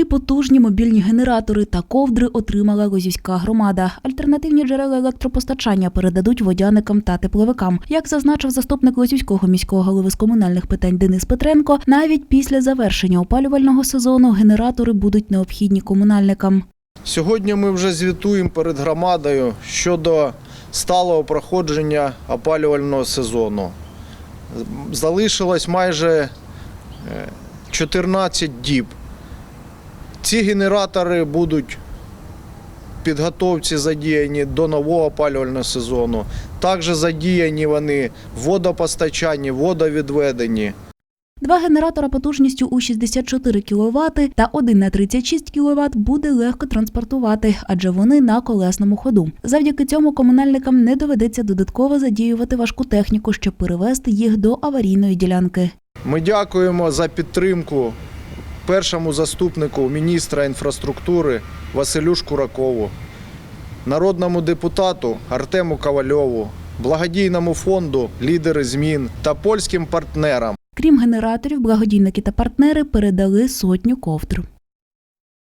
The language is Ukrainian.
Три потужні мобільні генератори та ковдри отримала Лозівська громада. Альтернативні джерела електропостачання передадуть водяникам та тепловикам. Як зазначив заступник Лозівського міського голови з комунальних питань Денис Петренко, навіть після завершення опалювального сезону генератори будуть необхідні комунальникам. Сьогодні ми вже звітуємо перед громадою щодо сталого проходження опалювального сезону. Залишилось майже е, 14 діб. Ці генератори будуть підготовці задіяні до нового опалювального сезону. Також задіяні вони в водопостачанні, водовідведенні. Два генератора потужністю у 64 кВт та один на 36 кВт буде легко транспортувати, адже вони на колесному ходу. Завдяки цьому комунальникам не доведеться додатково задіювати важку техніку, щоб перевести їх до аварійної ділянки. Ми дякуємо за підтримку першому заступнику міністра інфраструктури Василю Шкуракову, народному депутату Артему Ковальову, благодійному фонду Лідери змін та польським партнерам. Крім генераторів, благодійники та партнери передали сотню ковдр.